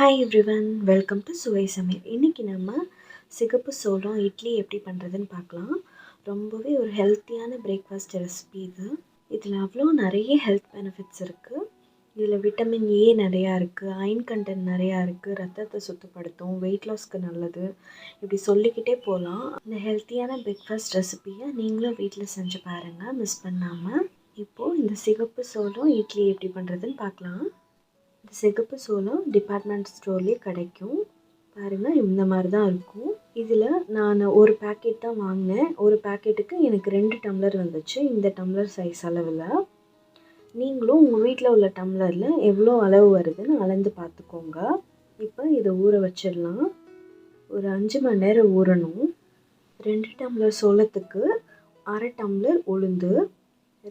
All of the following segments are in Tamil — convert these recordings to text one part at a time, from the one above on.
Hi everyone welcome to Suvai Samayal. இன்றைக்கி நம்ம சிகப்பு சோளம் இட்லி எப்படி பண்ணுறதுன்னு பார்க்கலாம். ரொம்பவே ஒரு ஹெல்த்தியான பிரேக்ஃபாஸ்ட் ரெசிபி இது. இதில் அவ்வளோ நிறைய ஹெல்த் பெனிஃபிட்ஸ் இருக்குது இதில் விட்டமின் ஏ நிறையா இருக்குது அயன் கண்டென்ட் நிறையா இருக்குது ரத்தத்தை சுத்தப்படுத்தும் வெயிட் லாஸ்க்கு நல்லது. இப்படி சொல்லிக்கிட்டே போகலாம் இந்த ஹெல்த்தியான பிரேக்ஃபாஸ்ட் ரெசிபியை நீங்களும் வீட்டில் செஞ்சு பாருங்கள் மிஸ் பண்ணாமல் இப்போது இந்த சிகப்பு சோளம் இட்லி எப்படி பண்ணுறதுன்னு பார்க்கலாம். சிகப்பு சோளம் டிபார்ட்மெண்ட் ஸ்டோர்லேயே கிடைக்கும். பாருங்கள் இந்த மாதிரி தான் இருக்கும். இதில் நான் ஒரு பேக்கெட் தான் வாங்கினேன். ஒரு பேக்கெட்டுக்கு எனக்கு ரெண்டு டம்ளர் வந்துச்சு. இந்த டம்ளர் சைஸ் அளவில். நீங்களும் உங்கள் வீட்டில் உள்ள டம்ளரில் எவ்வளோ அளவு வருதுன்னு அளந்து பார்த்துக்கோங்க. இப்போ இதை ஊற வச்சிடலாம். ஒரு அஞ்சு மணி நேரம் ஊறணும். ரெண்டு டம்ளர் சோளத்துக்கு அரை டம்ளர் உளுந்து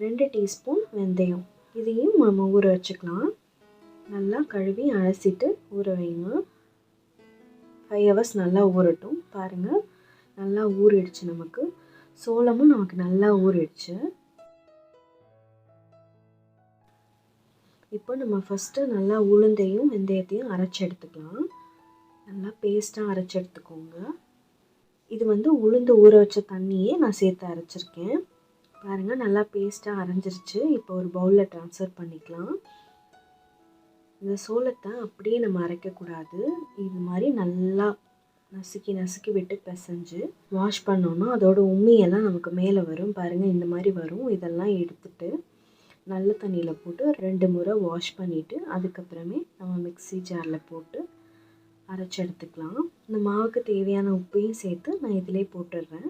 ரெண்டு டீஸ்பூன் வெந்தயம். இதையும் நம்ம ஊற வச்சுக்கலாம். நல்லா கழுவி அலசிட்டு ஊற வைங்க. ஃபைவ் ஹவர்ஸ் நல்லா ஊறட்டும். பாருங்கள் நல்லா ஊறிடுச்சு நமக்கு. சோளமும் நமக்கு நல்லா ஊறிடுச்சு. இப்போ நம்ம ஃபஸ்ட்டு நல்லா உளுந்தையும் வெந்தயத்தையும் அரைச்சி எடுத்துக்கலாம். நல்லா பேஸ்ட்டாக அரைச்சி எடுத்துக்கோங்க. இது வந்து உளுந்து ஊற வச்ச தண்ணியே நான் சேர்த்து அரைச்சிருக்கேன். பாருங்கள் நல்லா பேஸ்ட்டாக அரைஞ்சிருச்சு. இப்போ ஒரு பவுலில் ட்ரான்ஸ்ஃபர் பண்ணிக்கலாம். இந்த சோளத்தை அப்படியே நம்ம அரைக்கக்கூடாது. இது மாதிரி நல்லா நசுக்கி நசுக்கி விட்டு பிசைஞ்சு வாஷ் பண்ணோன்னா அதோட உண்மையெல்லாம் நமக்கு மேலே வரும். பாருங்கள் இந்த மாதிரி வரும். இதெல்லாம் எடுத்துட்டு நல்ல தண்ணியில் போட்டு ரெண்டு முறை வாஷ் பண்ணிவிட்டு அதுக்கப்புறமே நம்ம மிக்சி ஜாரில் போட்டு அரைச்சி எடுத்துக்கலாம். இந்த மாவுக்கு தேவையான உப்பையும் சேர்த்து நான் இதிலே போட்டுடுறேன்.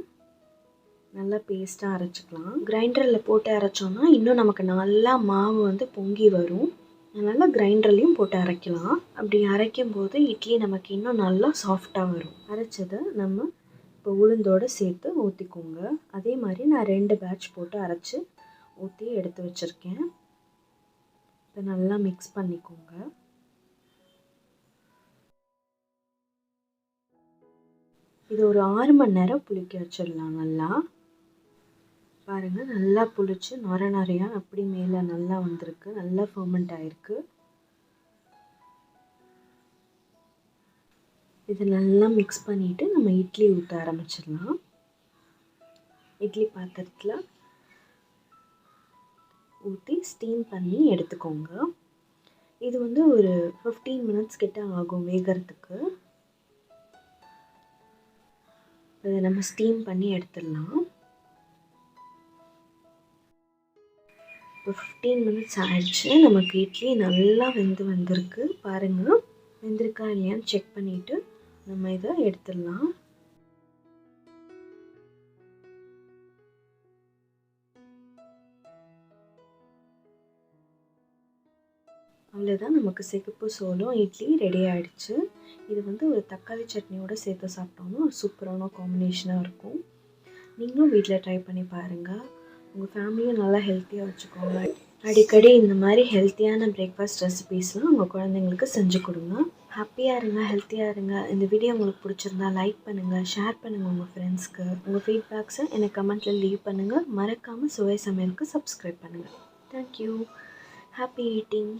நல்லா பேஸ்ட்டாக அரைச்சிக்கலாம். கிரைண்டரில் போட்டு அரைச்சோன்னா இன்னும் நமக்கு நல்லா மாவு வந்து பொங்கி வரும். அதனால் கிரைண்டர்லேயும் போட்டு அரைக்கலாம். அப்படி அரைக்கும் போது இட்லி நமக்கு இன்னும் நல்லா சாஃப்டாக வரும். அரைச்சதை நம்ம இப்போ உளுந்தோடு சேர்த்து ஊற்றிக்கோங்க அதே மாதிரி நான் ரெண்டு பேட்ச் போட்டு அரைச்சி ஊற்றி எடுத்து வச்சுருக்கேன். இப்போ நல்லா மிக்ஸ் பண்ணிக்கோங்க. இது ஒரு ஆறு மணி நேரம் புளிக்க வச்சிடலாம் நல்லா. பாருங்கள் நல்லா புளிச்சு நொர நிறையா அப்படி மேலே நல்லா வந்திருக்கு. நல்லா ஃபர்மெண்ட் ஆகிருக்கு இது நல்லா மிக்ஸ் பண்ணிவிட்டு நம்ம இட்லி ஊற்ற ஆரம்பிச்சிடலாம். இட்லி பாத்திரத்தில் ஊற்றி ஸ்டீம் பண்ணி எடுத்துக்கோங்க. இது வந்து ஒரு ஃபிஃப்டீன் மினிட்ஸ் கிட்ட ஆகும் வேகிறதுக்கு. இதை நம்ம ஸ்டீம் பண்ணி எடுத்துடலாம். இப்போ ஃபிஃப்டீன் மினிட்ஸ் ஆயிடுச்சு. நமக்கு இட்லி நல்லா வெந்து வந்திருக்கு. பாருங்கள் வெந்திருக்கா இல்லையான்னு செக் பண்ணிவிட்டு நம்ம இதை எடுத்துடலாம். அவ்வளோதான் நமக்கு சிகப்பு சோளம் இட்லி ரெடி ஆகிடுச்சு இது வந்து ஒரு தக்காளி சட்னியோடு சேர்த்து சாப்பிட்டோம்னா ஒரு சூப்பரான காம்பினேஷனாக இருக்கும். நீங்களும் வீட்டில் ட்ரை பண்ணி பாருங்கள் உங்கள் ஃபேமிலியும் நல்லா ஹெல்த்தியாக வச்சுக்கோங்க. அடிக்கடி இந்த மாதிரி ஹெல்த்தியான பிரேக்ஃபாஸ்ட் ரெசிபீஸ்லாம் உங்கள் குழந்தைங்களுக்கு செஞ்சு கொடுங்க. ஹாப்பியாக இருங்க ஹெல்த்தியாக இருங்க. இந்த வீடியோ உங்களுக்கு பிடிச்சிருந்தா லைக் பண்ணுங்கள் ஷேர் பண்ணுங்கள் உங்கள் ஃப்ரெண்ட்ஸ்க்கு உங்கள் ஃபீட்பேக்ஸை எனக்கு கமெண்ட்டில் லீவ் பண்ணுங்கள் மறக்காமல் சுவை சமையலுக்கு சப்ஸ்கிரைப் பண்ணுங்கள் தேங்க்யூ ஹாப்பி ஈட்டிங்